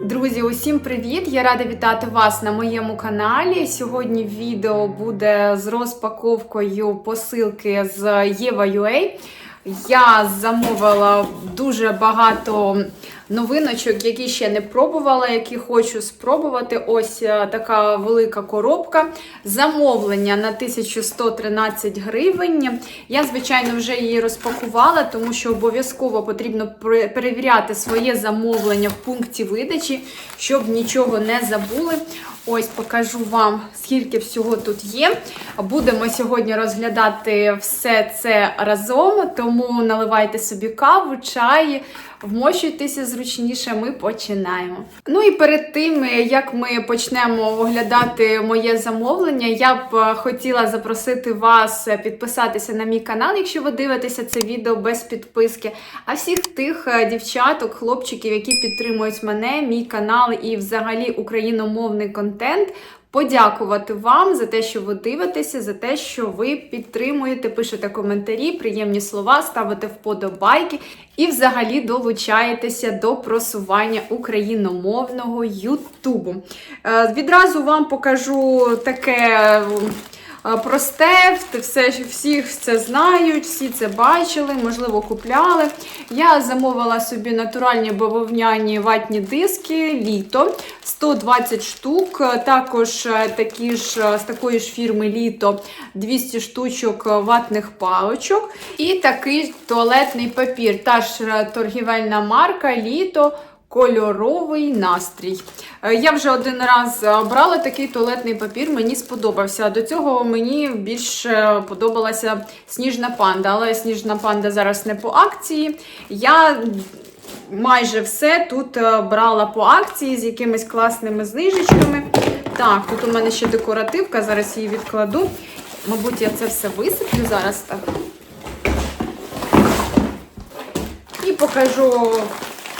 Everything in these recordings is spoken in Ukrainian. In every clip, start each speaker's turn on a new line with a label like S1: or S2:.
S1: Друзі, усім привіт! Я рада вітати вас на моєму каналі. Сьогодні відео буде з розпаковкою посилки з Єва.ua. Я замовила дуже багато новиночок, які ще не пробувала, які хочу спробувати. Ось е, така велика коробка. Замовлення на 1113 гривень. Я, звичайно, вже її розпакувала, тому що обов'язково потрібно перевіряти своє замовлення в пункті видачі, щоб нічого не забули. Ось покажу вам, скільки всього тут є. Будемо сьогодні розглядати все це разом, тому наливайте собі каву, чай, вмощуйтеся зручніше, ми починаємо. Ну і перед тим, як ми почнемо оглядати моє замовлення, я б е, хотіла запросити вас підписатися на мій канал, якщо ви дивитеся це відео без підписки. А всіх тих е, дівчаток, хлопчиків, які підтримують мене, мій канал і взагалі україномовний контент. Подякувати вам за те, що ви дивитеся, за те, що ви підтримуєте, пишете коментарі, приємні слова, ставите вподобайки і взагалі долучаєтеся до просування україномовного Ютубу. Е, Відразу вам покажу таке. Е, Просте, все, всі це знають, всі це бачили, можливо, купляли. Я замовила собі натуральні бавовняні ватні диски літо 120 штук. Також е, такі ж е, з такої ж фірми літо 200 штучок ватних паличок. І такий туалетний папір. Та ж е, торгівельна марка літо. Кольоровий настрій. Е, Я вже один раз е, брала такий туалетний папір, мені сподобався. До цього мені більше подобалася сніжна панда, але сніжна панда зараз не по акції. Я майже все тут е, брала по акції з якимись класними знижечками. Так, тут у мене ще декоративка, зараз її відкладу. Мабуть, я це все висиплю зараз так. І покажу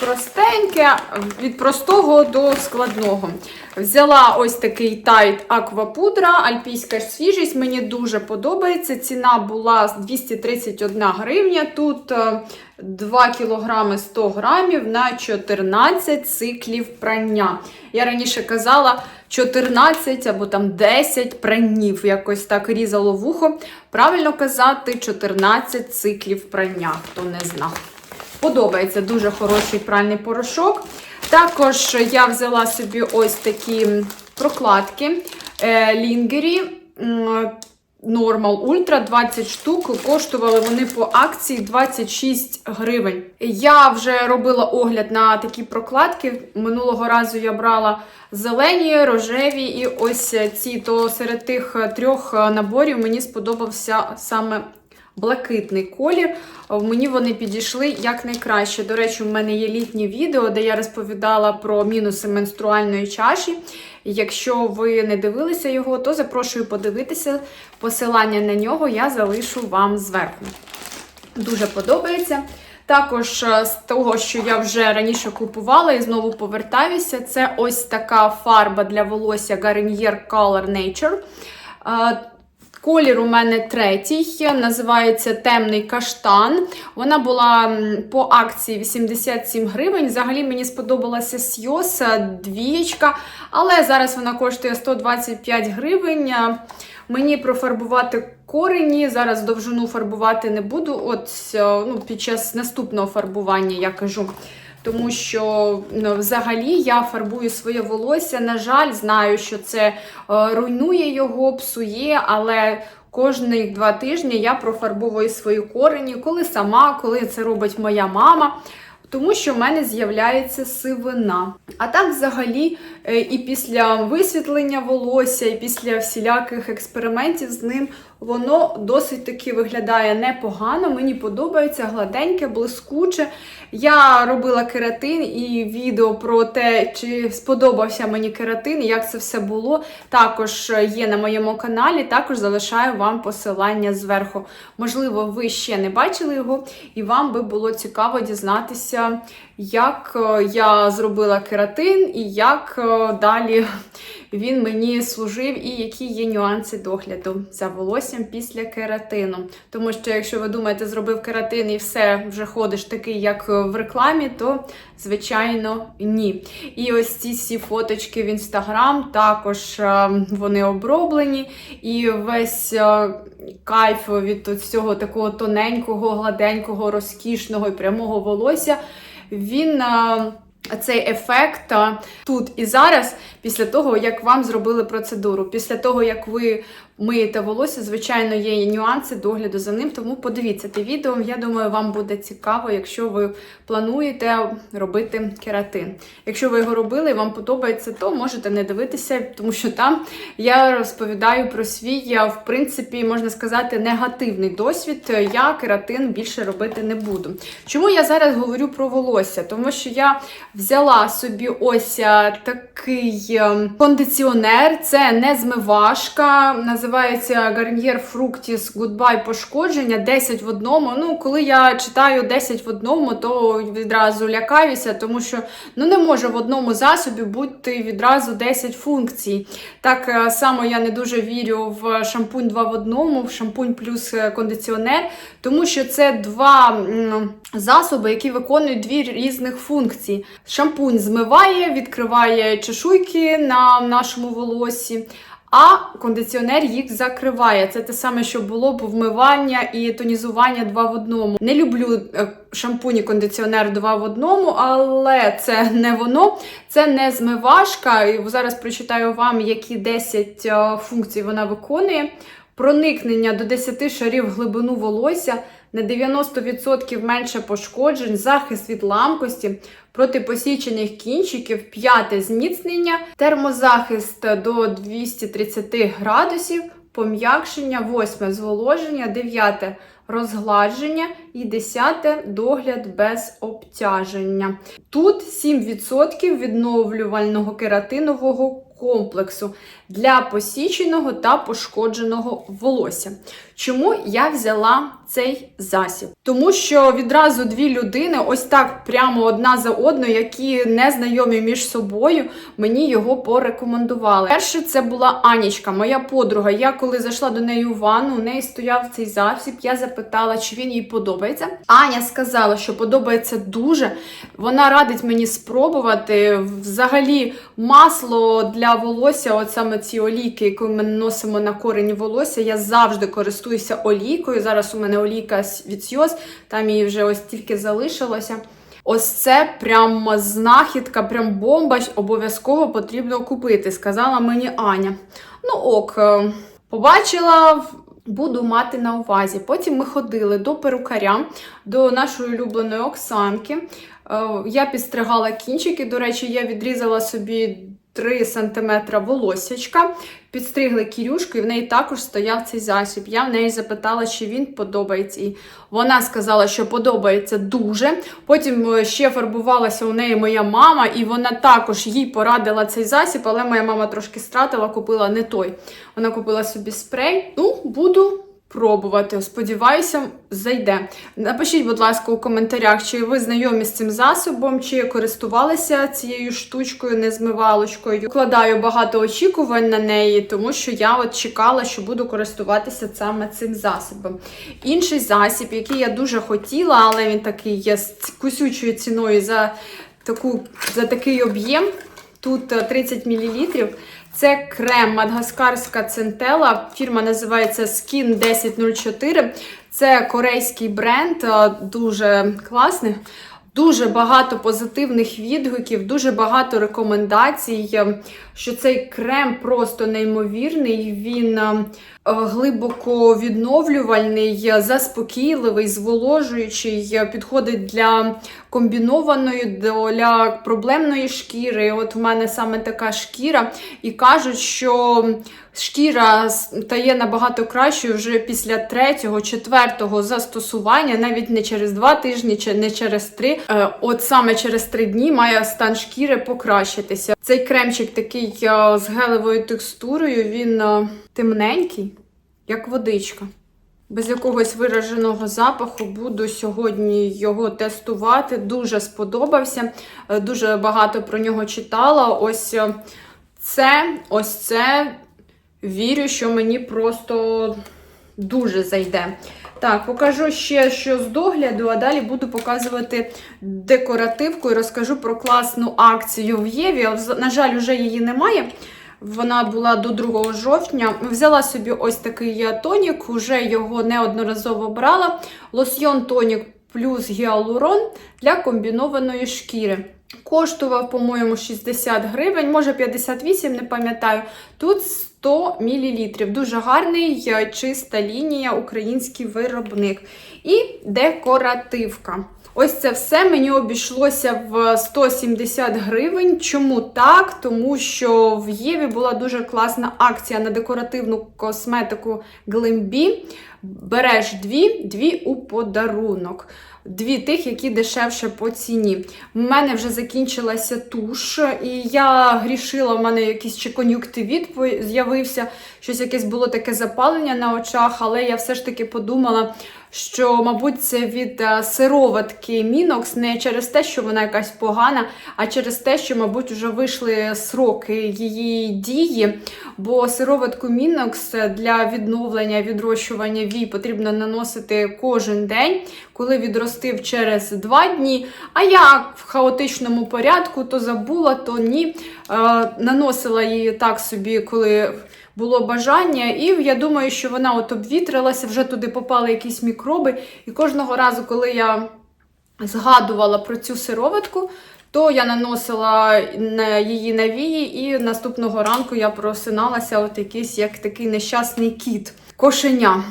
S1: простеньке, від простого до складного. Взяла ось такий тайт аквапудра, альпійська свіжість. Мені дуже подобається. Ціна була 231 гривня. Тут е, 2 кг 100 грамів на 14 циклів прання. Я раніше казала 14 або там 10 пранів, якось так різало вухо. Правильно казати 14 циклів прання, хто не знав. Подобається дуже хороший пральний порошок. Також я взяла собі ось такі прокладки е, Лінгері. Normal Ultra 20 штук. Коштували вони по акції 26 гривень. Я вже робила огляд на такі прокладки. Минулого разу я брала зелені, рожеві і ось ці. То серед тих трьох наборів мені сподобався саме блакитний колір. Мені вони підійшли якнайкраще. До речі, в мене є літнє відео, де я розповідала про мінуси менструальної чаші. Якщо ви не дивилися його, то запрошую подивитися. Посилання на нього я залишу вам зверху. Дуже подобається. Також е, з того, що я вже раніше купувала і знову повертаюся, це ось така фарба для волосся Garnier Color Nature. Колір у мене третій, називається темний каштан. Вона була по акції 87 гривень. Взагалі мені сподобалася сйоса, двієчка, але зараз вона коштує 125 гривень. Мені профарбувати корені, зараз довжину фарбувати не буду. От е, ну, під час наступного фарбування я кажу. Тому що ну, взагалі я фарбую своє волосся. На жаль, знаю, що це е, руйнує його, псує, але кожні два тижні я профарбовую свої корені, коли сама, коли це робить моя мама. Тому що в мене з'являється сивина. А так, взагалі, е, і після висвітлення волосся, і після всіляких експериментів з ним воно досить таки виглядає непогано. Мені подобається гладеньке, блискуче. Я робила кератин і відео про те, чи сподобався мені кератин, як це все було. Також є на моєму каналі. Також залишаю вам посилання зверху. Можливо, ви ще не бачили його, і вам би було цікаво дізнатися, як е, я зробила кератин і як е, далі він мені служив і які є нюанси догляду за волоссям після кератину. Тому що, якщо ви думаєте, зробив кератин і все вже ходиш такий, як в рекламі, то звичайно ні. І ось ці всі фоточки в інстаграм також е, вони оброблені, і весь е, кайф від всього такого тоненького, гладенького, розкішного і прямого волосся. Він. е, цей ефект тут і зараз, після того, як вам зробили процедуру, після того, як ви миєте волосся, звичайно, є нюанси догляду за ним. Тому подивіться те відео. Я думаю, вам буде цікаво, якщо ви плануєте робити кератин. Якщо ви його робили і вам подобається, то можете не дивитися, тому що там я розповідаю про свій, я, в принципі, можна сказати, негативний досвід. Я кератин більше робити не буду. Чому я зараз говорю про волосся? Тому що я взяла собі ось такий ем, кондиціонер, це не змивашка, називається Garnier Fructis Goodbye пошкодження 10 в одному. Ну, коли я читаю 10 в одному, то відразу лякаюся, тому що ну, не може в одному засобі бути відразу 10 функцій. Так е, само я не дуже вірю в шампунь 2 в одному, в шампунь плюс е, кондиціонер, тому що це два засоби, які виконують дві різних функції. Шампунь змиває, відкриває чешуйки на нашому волосі. А кондиціонер їх закриває. Це те саме, що було б вмивання і тонізування два в одному. Не люблю е, шампунь і кондиціонер два в одному, але це не воно, це не змивашка. Зараз прочитаю вам, які 10 е, функцій вона виконує. Проникнення до 10 шарів глибину волосся, на 90% менше пошкоджень, захист від ламкості, проти посічених кінчиків, п'яте зміцнення, термозахист до 230 градусів, пом'якшення, восьме зволоження, дев'яте розгладження і десяте догляд без обтяження. Тут 7% відновлювального кератинового комплексу для посіченого та пошкодженого волосся. Чому я взяла цей засіб? Тому що відразу дві людини, ось так прямо одна за одною, які не знайомі між собою, мені його порекомендували. Перше, це була Анічка, моя подруга. Я коли зайшла до неї у ванну, у неї стояв цей засіб. Я запитала, чи він їй подобається. Аня сказала, що подобається дуже. Вона радить мені спробувати. Взагалі, масло для волосся, от саме ці олійки, які ми наносимо на корені волосся, я завжди користуюся олійкою. Зараз у мене олійка від Сйоз, там її вже ось тільки залишилося. Ось це прям знахідка, прям бомба. Обов'язково потрібно купити, сказала мені Аня. Ну ок, е, побачила. Буду мати на увазі. Потім ми ходили до перукаря, до нашої улюбленої Оксанки. Е, Я підстригала кінчики. До речі, я відрізала собі 3 см волосячка, підстригли кірюшку, і в неї також стояв цей засіб. Я в неї запитала, чи він подобається. І вона сказала, що подобається дуже. Потім е, ще фарбувалася у неї моя мама, і вона також їй порадила цей засіб, але моя мама трошки стратила, купила не той. Вона купила собі спрей. Ну, буду. Пробувати, сподіваюся, зайде. Напишіть, будь ласка, у коментарях, чи ви знайомі з цим засобом, чи користувалися цією штучкою, незмивалочкою. Вкладаю багато очікувань на неї, тому що я от чекала, що буду користуватися саме цим засобом. Інший засіб, який я дуже хотіла, але він такий є з кусючою ціною за, таку, за такий об'єм. Тут е, 30 мл. Це крем Мадагаскарська центела. Фірма називається Skin 1004. Це корейський бренд, е, дуже класний. Дуже багато позитивних відгуків, дуже багато рекомендацій, е, що цей крем просто неймовірний. Він е, глибоко відновлювальний, заспокійливий, зволожуючий, е, підходить для комбінованої, для проблемної шкіри. От в мене саме така шкіра, і кажуть, що шкіра стає набагато кращою вже після третього, четвертого застосування, навіть не через два тижні, чи не через три. Е, От саме через три дні має стан шкіри покращитися. Цей кремчик такий е, з гелевою текстурою, він е, темненький, як водичка. Без якогось вираженого запаху буду сьогодні його тестувати. Дуже сподобався. Е, Дуже багато про нього читала. Ось е, Це ось це вірю, що мені просто дуже зайде. Так, покажу ще що з догляду, а далі буду показувати декоративку і розкажу про класну акцію в Єві. На жаль, вже її немає. Вона була до 2 жовтня. Взяла собі ось такий тонік, вже його неодноразово брала. Лосьйон тонік плюс гіалурон для комбінованої шкіри. Коштував, по-моєму, 60 гривень, може 58, не пам'ятаю. Тут 100 мл. Дуже гарний, е, чиста лінія, український виробник. І декоративка. Ось це все мені обійшлося в 170 гривень. Чому так? Тому що в Єві була дуже класна акція на декоративну косметику Glambi. Береш дві, дві у подарунок. Дві тих, які дешевше по ціні. У мене вже закінчилася туш, і я грішила, в мене якийсь чи кон'юктивіт з'явився, щось якесь було таке запалення на очах, але я все ж таки подумала, що, мабуть, це від е, сироватки Мінокс, не через те, що вона якась погана, а через те, що, мабуть, вже вийшли сроки її дії. Бо сироватку Мінокс для відновлення, відрощування вій потрібно наносити кожен день, коли відростив через два дні. А я в хаотичному порядку то забула, то ні. Е, наносила її так собі, коли було бажання, і я думаю, що вона от обвітрилася, вже туди попали якісь мікроби. І кожного разу, коли я згадувала про цю сироватку, то я наносила на її на вії, і наступного ранку я просиналася от якийсь як такий нещасний кіт, кошеня.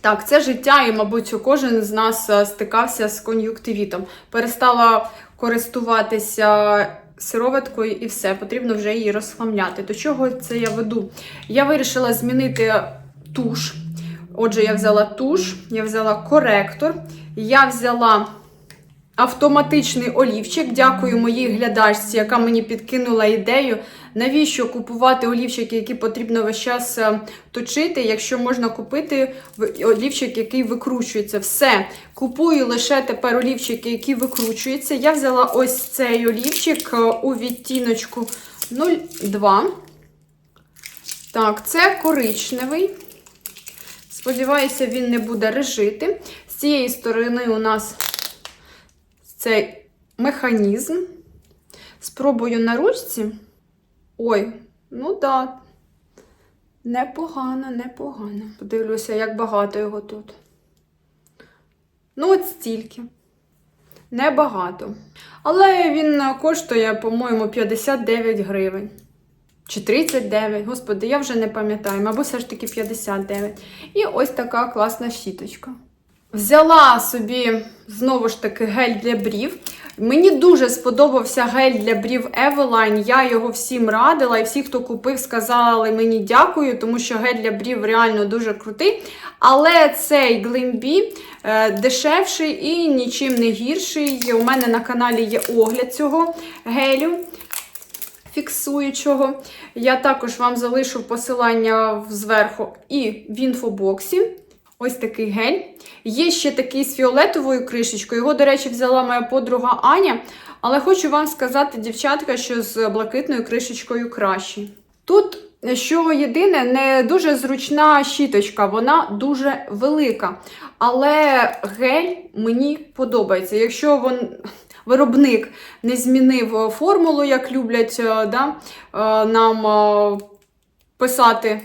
S1: Так, це життя, і, мабуть, кожен з нас е, стикався з кон'юктивітом. Перестала користуватися сироваткою і все, потрібно вже її розхламляти. До чого це я веду? Я вирішила змінити туш. Отже, я взяла туш, я взяла коректор, я взяла автоматичний олівчик. Дякую моїй глядачці, яка мені підкинула ідею, навіщо купувати олівчики, які потрібно весь час е, точити, якщо можна купити олівчик, який викручується. Все. Купую лише тепер олівчики, які викручуються. Я взяла ось цей олівчик е, у відтіночку 02. Так, це коричневий. Сподіваюся, він не буде режити. З цієї сторони у нас цей механізм. Спробую на ручці. Ой, ну так. Непогано, непогано. Подивлюся, як багато його тут. Ну, от стільки. Небагато. Але він коштує, по-моєму, 59 гривень. Чи 39, господи, я вже не пам'ятаю, мабуть, все ж таки 59. І ось така класна щіточка. Взяла собі знову ж таки гель для брів. Мені дуже сподобався гель для брів Eveline. Я його всім радила, і всі, хто купив, сказали мені дякую, тому що гель для брів реально дуже крутий. Але цей Glimby е, дешевший і нічим не гірший. У мене на каналі є огляд цього гелю фіксуючого. Я також вам залишу посилання зверху і в інфобоксі. Ось такий гель. Є ще такий з фіолетовою кришечкою. Його, до речі, взяла моя подруга Аня. Але хочу вам сказати, дівчатка, що з блакитною кришечкою краще. Тут, що єдине, не дуже зручна щіточка, вона дуже велика. Але гель мені подобається. Якщо він, виробник не змінив формулу, як люблять е, да, е, нам е, писати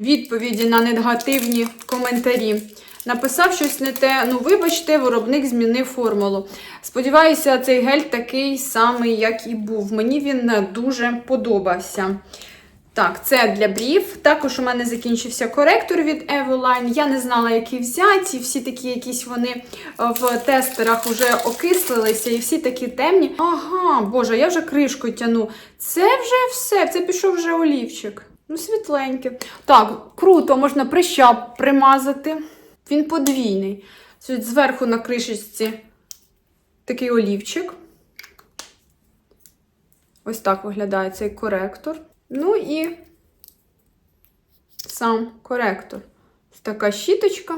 S1: відповіді на негативні коментарі. Написав щось не те, ну вибачте, виробник змінив формулу. Сподіваюся, цей гель такий самий, як і був. Мені він дуже подобався. Так, це для брів. Також у мене закінчився коректор від Eveline. Я не знала, які взяті. Всі такі якісь вони е, в тестерах вже окислилися, і всі такі темні. Ага, боже, я вже кришку тяну. Це вже все, це пішов вже олівчик. Ну, світленьке. Так, круто, можна прищап примазати. Він подвійний. Тут Зверху на кришечці такий олівчик. Ось так виглядає цей коректор. Ну і сам коректор. Така щіточка.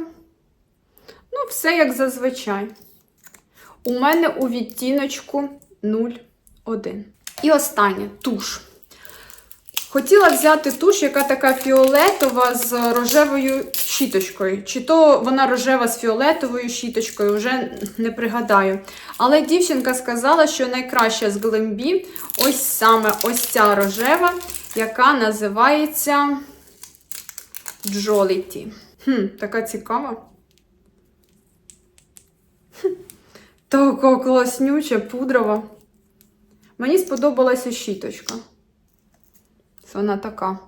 S1: Ну, все як зазвичай. У мене у відтіночку 0,1. І останнє туш. Хотіла взяти туш, яка така фіолетова з рожевою щіточкою. Чи то вона рожева з фіолетовою щіточкою, вже не пригадаю. Але дівчинка сказала, що найкраща з Глембі ось саме ось ця рожева, яка називається Джоліті. Хм, така цікава. Хм, Така класнюча, пудрова. Мені сподобалася щіточка. Вона така.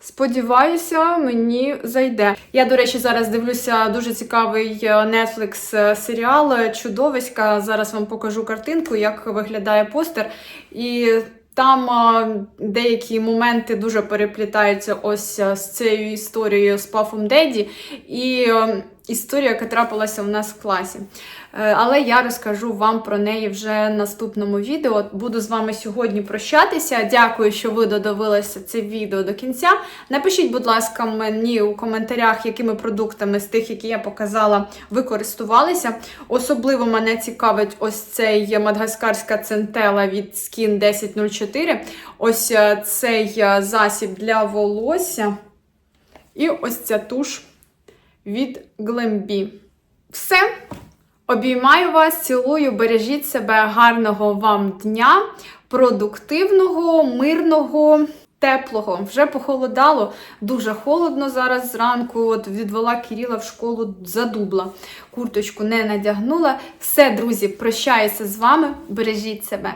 S1: Сподіваюся, мені зайде. Я, до речі, зараз дивлюся дуже цікавий е, Netflix е, серіал е, Чудовиська. Зараз вам покажу картинку, як виглядає постер. І там деякі моменти дуже переплітаються ось з цією історією з Пафом Деді і історія, яка трапилася у нас в класі. Е, Але я розкажу вам про неї вже в наступному відео. Буду з вами сьогодні прощатися. Дякую, що ви додивилися це відео до кінця. Напишіть, будь ласка, мені у коментарях, якими продуктами з тих, які я показала, ви користувалися. Особливо мене цікавить ось цей мадагаскарська центела від Skin 1004. Ось е, цей е, засіб для волосся. І ось ця туш від Glambi. Все. Обіймаю вас, цілую, бережіть себе, гарного вам дня, продуктивного, мирного, теплого. Вже похолодало, дуже холодно зараз зранку. От відвела Кирила в школу, задубла, курточку не надягнула. Все, друзі, прощаюся з вами, бережіть себе.